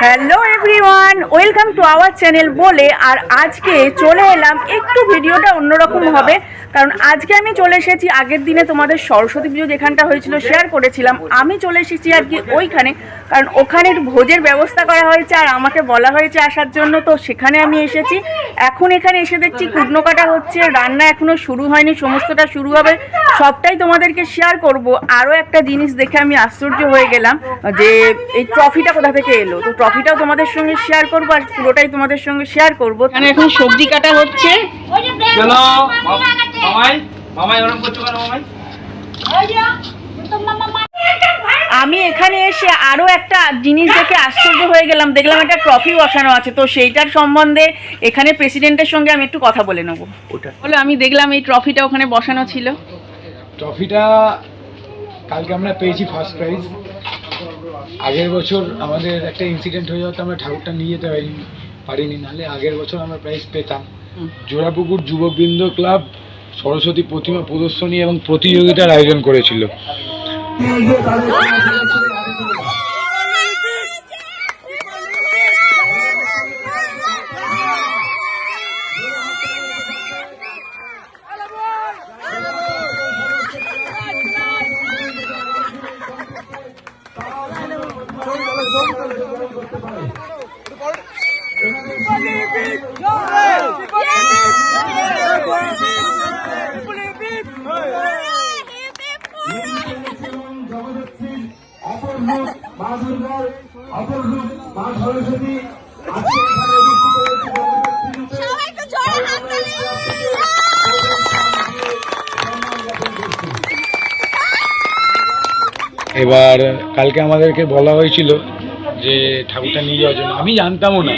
Hello everyone welcome to our channel বলে আর আজকে চলে এলাম একটু ভিডিওটা অন্যরকম হবে। কারণ আজকে আমি চলে এসেছি আগের দিনে তোমাদের সরস্বতী পুজো যেখানটা হয়েছিল শেয়ার করেছিলাম আমি চলে এসেছি আর কি ওইখানে কারণ ওখানে ভোজের ব্যবস্থা করা হয়েছে আর আমাকে বলা হয়েছে আসার জন্য তো সেখানে আমি এসেছি। এখন এখানে এসে দেখছি কুটনো কাটা হচ্ছে রান্না এখনও শুরু হয়নি সমস্তটা শুরু হবে সবটাই তোমাদেরকে শেয়ার করব। আরও একটা জিনিস দেখে আমি আশ্চর্য হয়ে গেলাম যে এই ট্রফিটা কোথা থেকে এলো? তো ট্রফিটাও তোমাদের সঙ্গে শেয়ার করব আর পুরোটাই তোমাদের সঙ্গে শেয়ার করব। এখন সবজি কাটা হচ্ছে। চলো। মামাই মামাই মামাই? আমি এখানে এসে আরও একটা জিনিস দেখে আশ্চর্য হয়ে গেলাম। দেখলাম একটা ট্রফি বসানো আছে তো সেইটার সম্বন্ধে এখানে প্রেসিডেন্টের সঙ্গে আমি একটু কথা বলে নেব। ওটা। বলে আমি দেখলাম এই ট্রফিটা ওখানে বসানো ছিল। ট্রফিটা কালকে আমরা পেয়েছি ফার্স্ট প্রাইজ আগের বছর আমাদের একটা ইনসিডেন্ট হয়ে যাওয়াতে আমরা ঠাকুরটা নিয়ে যেতে পারিনি পারিনি নাহলে আগের বছর আমরা প্রাইজ পেতাম। জোড়াপুকুর যুববৃন্দ ক্লাব সরস্বতী প্রতিমা প্রদর্শনী এবং প্রতিযোগিতার আয়োজন করেছিল। সবাই একটু জোরে হাততালি এবার কালকে আমাদেরকে বলা হয়েছিল যে ঠাকুরটা নিয়ে যাওয়ার জন্য। আমি জানতামও না।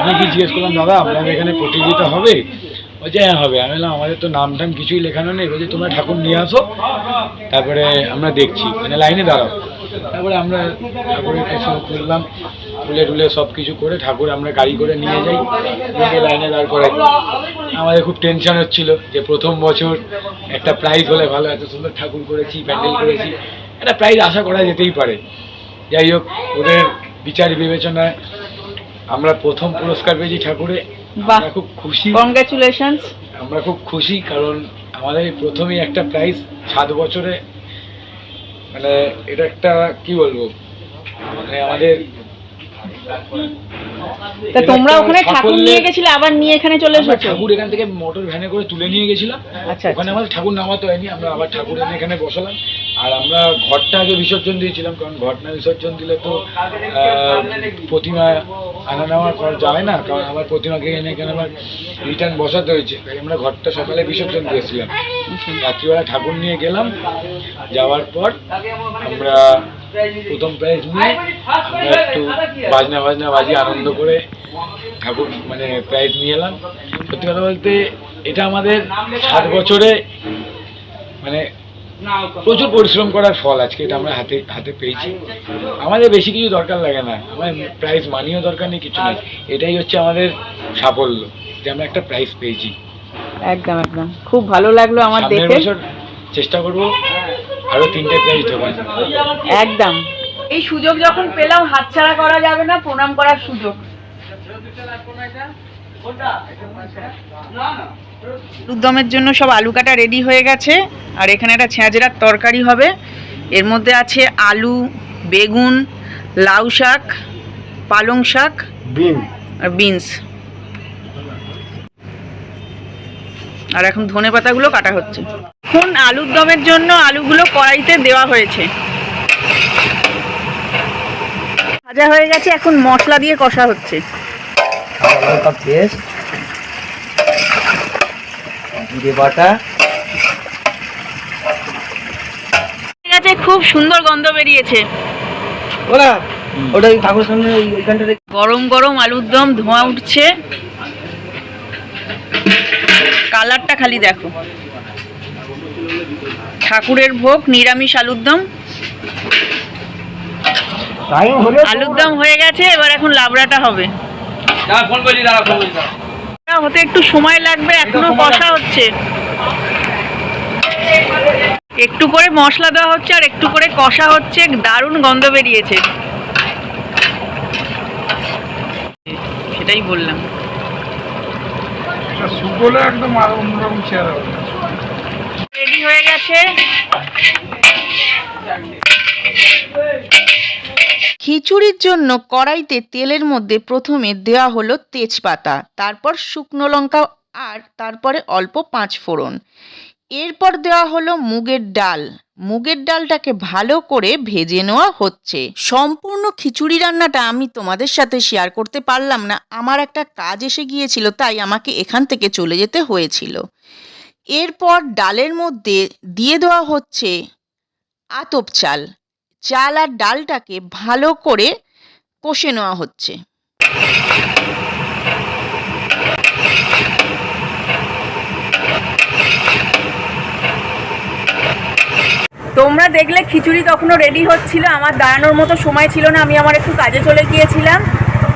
আমি কি জিজ্ঞেস করলাম দাদা আপনাদের এখানে প্রতিযোগিতা হবে? বলছে হ্যাঁ হবে। আমি বললাম, আমাদের তো নাম টাম কিছুই লেখানো নেই। বলছে, তোমরা ঠাকুর নিয়ে আসো। তারপরে আমরা দেখছি। মানে লাইনে দাঁড়াও। তারপরে আমরা ঠাকুরের কিছু করলাম তুলে টুলে সব কিছু করে ঠাকুর আমরা গাড়ি করে নিয়ে যাই। নিয়ে লাইনে দাঁড় করে আমাদের খুব টেনশন হচ্ছিল যে প্রথম বছর একটা প্রাইজ হলে ভালো, এত সুন্দর ঠাকুর করেছি, প্যান্ডেল করেছি। একটা প্রাইজ আশা করা যেতেই পারে। যাই হোক, ওদের বিচার বিবেচনায় আমরা প্রথম পুরস্কার পেয়েছি ঠাকুরে। বাহ। খুব খুশি। কংগ্রাচুলেশনস আমরা খুব খুশি কারণ আমাদের প্রথমেই একটা প্রাইজ সাত বছরে। মানে এটা একটা কি বলব? মানে আমাদের তা তোমরা ওখানে ঠাকুর নিয়ে গেছিলে আবার নিয়ে এখানে চলে এসেছ? ঠাকুর এখান থেকে মোটর ভ্যানে করে তুলে নিয়ে গেছিলাম। আচ্ছা ওখানে আমাদের ঠাকুর নামাতে হয়নি আমরা আবার ঠাকুর এনে এখানে বসালাম। আর আমরা ঘরটা আগে বিসর্জন দিয়েছিলাম, কারণ ঘরটা বিসর্জন দিলে তো প্রতিমা আনা নেওয়া করা যায় না, কারণ আমার প্রতিমাকে এনে এখানে আমার রিটার্ন বসাতে হয়েছে। তাই আমরা ঘরটা সকালে বিসর্জন দিয়েছিলাম। রাত্রিবেলা ঠাকুর নিয়ে গেলাম, যাওয়ার পর আমরা প্রথম প্রাইজ নিয়ে আমরা একটু বাজনা বাজনা বাজিয়ে আনন্দ করে ঠাকুর মানে প্রাইজ নিয়ে এলাম। সত্যি কথা বলতে এটা আমাদের সাত বছরে মানে প্রচুর পরিশ্রম করার ফল আজকে এটা আমরা হাতে হাতে পেয়েছি। আমাদের বেশি কিছু দরকার লাগে না। আমার প্রাইজ মানিও দরকার নেই কিছু নেই। এটাই হচ্ছে আমাদের সাফল্য যে আমরা একটা প্রাইজ পেয়েছি। একদম একদম। খুব ভালো লাগল আমার দেখে। বছর চেষ্টা করব আরও তিনটে প্রাইজ ঢোকার একদম। এই সুযোগ যখন পেলাম হাতছাড়া করা যাবে না প্রণাম করার সুযোগ। আলুর জন্য সব আলু কাটা রেডি হয়ে গেছে। আর এখানে একটা ছেঁচড়ার তরকারি হবে। এর মধ্যে আছে আলু বেগুন লাউ শাক পালং শাক বিন। আর বিনস। আর এখন ধনে পাতাগুলো কাটা হচ্ছে। এখন আলুর দমের জন্য আলুগুলো কড়াইতে দেওয়া হয়েছে। ভাজা হয়ে গেছে এখন মশলা দিয়ে কষা হচ্ছে। পেস্ট জিরে বাটা। ঠিক আছে খুব সুন্দর গন্ধ বেরিয়েছে। ওরা ওটা ঠাকুর সামনে ওই- ওইখানটা গরম গরম আলুর দম ধোঁয়া উঠছে। কালারটা খালি দেখো। ঠাকুরের ভোগ নিরামিষ আলুর দম। আলুর দম হয়ে গেছে এবার এখন লাবড়াটা হবে। দাঁড়া ফোন করছি দাঁড়া ফোন করছি হতে একটু সময় লাগবে এখনও কষা হচ্ছে। একটু করে মশলা দেওয়া হচ্ছে আর একটু করে কষা হচ্ছে দারুণ গন্ধ বেরিয়েছে। সেটাই বললাম। একদম অন্যরকম চেহারা রেডি হয়ে গেছে? খিচুড়ির জন্য কড়াইতে তেলের মধ্যে প্রথমে দেওয়া হলো তেজপাতা, তারপর শুকনো লঙ্কা আর তারপরে অল্প পাঁচ ফোড়ন। এরপর দেওয়া হলো মুগের ডাল। মুগের ডালটাকে ভালো করে ভেজে নেওয়া হচ্ছে। সম্পূর্ণ খিচুড়ি রান্নাটা আমি তোমাদের সাথে শেয়ার করতে পারলাম না। আমার একটা কাজ এসে গিয়েছিল, তাই আমাকে এখান থেকে চলে যেতে হয়েছিল। এরপর ডালের মধ্যে দিয়ে দেওয়া হচ্ছে আতপ চাল। চাল আর ডালটাকে ভালো করে কষে নেওয়া হচ্ছে। তোমরা দেখলে খিচুড়ি তখনও রেডি হচ্ছিল, আমার দাঁড়ানোর মতো সময় ছিল না, আমি আমার একটু কাজে চলে গিয়েছিলাম।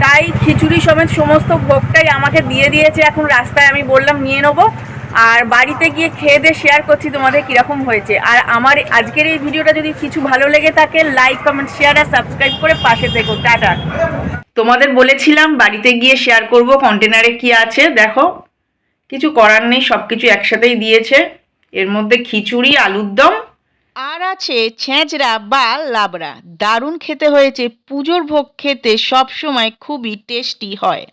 তাই খিচুড়ি সমেত সমস্ত ভোগটাই আমাকে দিয়ে দিয়েছে, এখন রাস্তায় আমি বললাম, নিয়ে নেব। আর বাড়িতে গিয়ে খেয়ে দিয়ে শেয়ার করছি তোমাদের কীরকম হয়েছে। আর আমার আজকের এই ভিডিওটা যদি কিছু ভালো লেগে থাকে লাইক কমেন্ট শেয়ার আর সাবস্ক্রাইব করে পাশে থেকো। টাটা। তোমাদের বলেছিলাম বাড়িতে গিয়ে শেয়ার করব কন্টেনারে কি আছে, দেখো। কিছু করার নেই সব কিছু একসাথেই দিয়েছে। এর মধ্যে খিচুড়ি, আলুর দম। আর আছে ছেঁচড়া বা লাবড়া। দারুণ খেতে হয়েছে, পুজোর ভোগ খেতে সবসময় খুবই টেস্টি হয়।